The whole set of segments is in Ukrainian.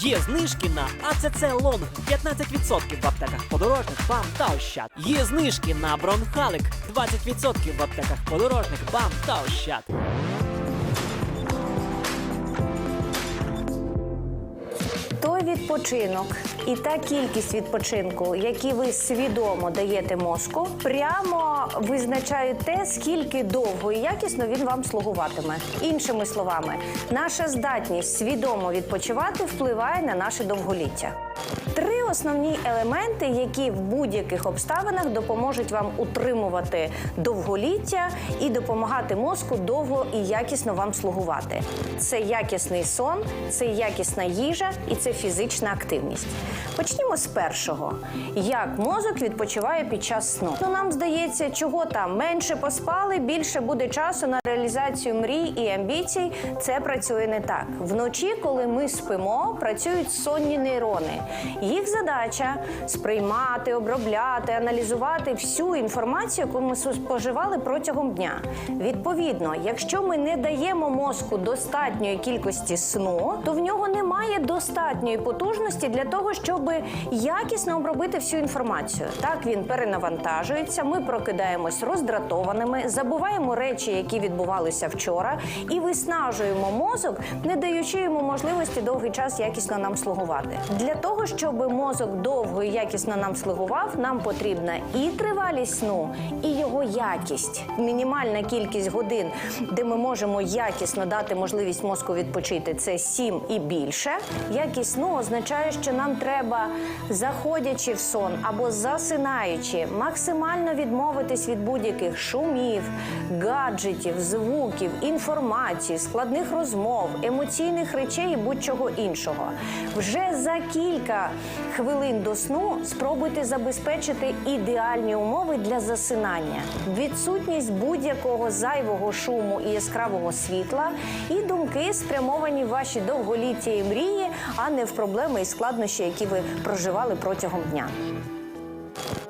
Є знижки на АЦЦ Лонг 15% в аптеках подорожник, БАМ та Ощад. Є знижки на Бронхалик 20% в аптеках подорожник, БАМ та Ощад. Відпочинок і та кількість відпочинку, які ви свідомо даєте мозку, прямо визначають те, скільки довго і якісно він вам слугуватиме. Іншими словами, наша здатність свідомо відпочивати впливає на наше довголіття. Три основні елементи, які в будь-яких обставинах допоможуть вам утримувати довголіття і допомагати мозку довго і якісно вам слугувати. Це якісний сон, це якісна їжа і це фізична активність. Почнімо з першого: як мозок відпочиває під час сну. Ну нам здається, чого там менше поспали, більше буде часу на реалізацію мрій і амбіцій. Це працює не так. Вночі, коли ми спимо, працюють сонні нейрони. Їх задача сприймати, обробляти, аналізувати всю інформацію, яку ми споживали протягом дня. Відповідно, якщо ми не даємо мозку достатньої кількості сну, то в нього немає достатньої потужності для того, щоб якісно обробити всю інформацію. Так він перенавантажується. Ми прокидаємось роздратованими, забуваємо речі, які відбувалися вчора, і виснажуємо мозок, не даючи йому можливості довгий час якісно нам слугувати. Для того щоб мозок довго і якісно нам слугував, нам потрібна і тривалість сну, і його якість. Мінімальна кількість годин, де ми можемо якісно дати можливість мозку відпочити, це 7 і більше. Якість сну означає, що нам треба, заходячи в сон або засинаючи, максимально відмовитись від будь-яких шумів, гаджетів, звуків, інформації, складних розмов, емоційних речей і будь-чого іншого. Вже за кілька хвилин до сну спробуйте забезпечити ідеальні умови для засинання, відсутність будь-якого зайвого шуму і яскравого світла, і думки спрямовані в ваші довголіття і мрії, а не в проблеми і складнощі, які ви проживали протягом дня.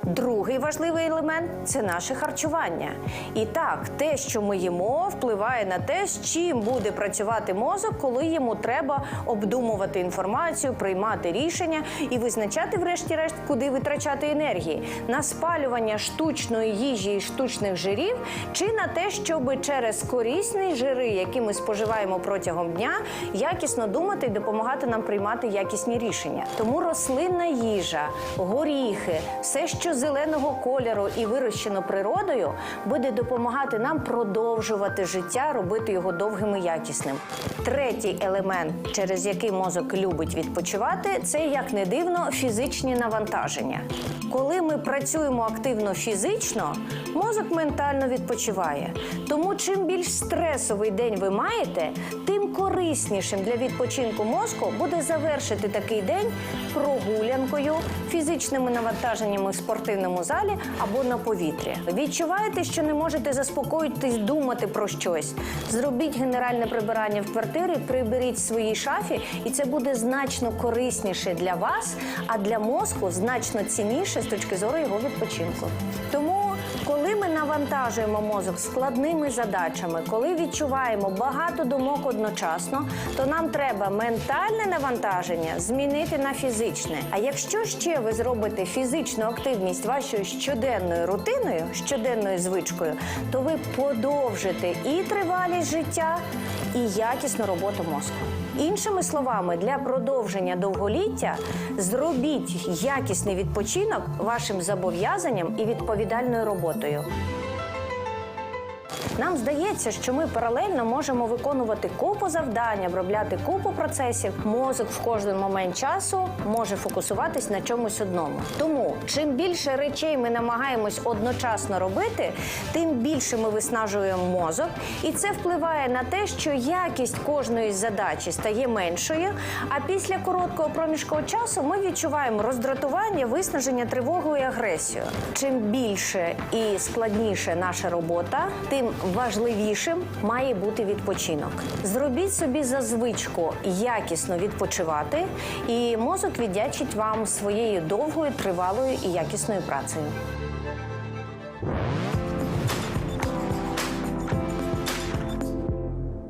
Другий важливий елемент це наше харчування. І так, те, що ми їмо, впливає на те, з чим буде працювати мозок, коли йому треба обдумувати інформацію, приймати рішення і визначати, врешті-решт, куди витрачати енергії на спалювання штучної їжі і штучних жирів, чи на те, щоб через корисні жири, які ми споживаємо протягом дня, якісно думати і допомагати нам приймати якісні рішення. Тому рослинна їжа, горіхи, все, що зеленого кольору і вирощено природою, буде допомагати нам продовжувати життя, робити його довгим і якісним. Третій елемент, через який мозок любить відпочивати, це як не дивно фізичні навантаження. Коли ми працюємо активно фізично, мозок ментально відпочиває. Тому чим більш стресовий день ви маєте, тим кориснішим для відпочинку мозку буде завершити такий день прогулянкою, фізичними навантаженнями в спортивному залі або на повітрі. Відчуваєте, що не можете заспокоїтись, думати про щось. Зробіть генеральне прибирання в квартирі, приберіть в своїй шафі, і це буде значно корисніше для вас, а для мозку значно цінніше з точки зору його відпочинку. Тому коли ми навантажуємо мозок складними задачами, коли відчуваємо багато думок одночасно, то нам треба ментальне навантаження змінити на фізичне. А якщо ще ви зробите фізичну активність вашою щоденною рутиною, щоденною звичкою, то ви подовжите і тривалість життя, і якісну роботу мозку. Іншими словами, для продовження довголіття зробіть якісний відпочинок вашим зобов'язанням і відповідальною роботою. Нам здається, що ми паралельно можемо виконувати купу завдань, обробляти купу процесів. Мозок в кожен момент часу може фокусуватись на чомусь одному. Тому чим більше речей ми намагаємось одночасно робити, тим більше ми виснажуємо мозок, і це впливає на те, що якість кожної задачі стає меншою. А після короткого проміжку часу ми відчуваємо роздратування, виснаження, тривогу і агресію. Чим більше і складніше наша робота, тим важливішим має бути відпочинок. Зробіть собі за звичку якісно відпочивати, і мозок віддячить вам своєю довгою, тривалою і якісною працею.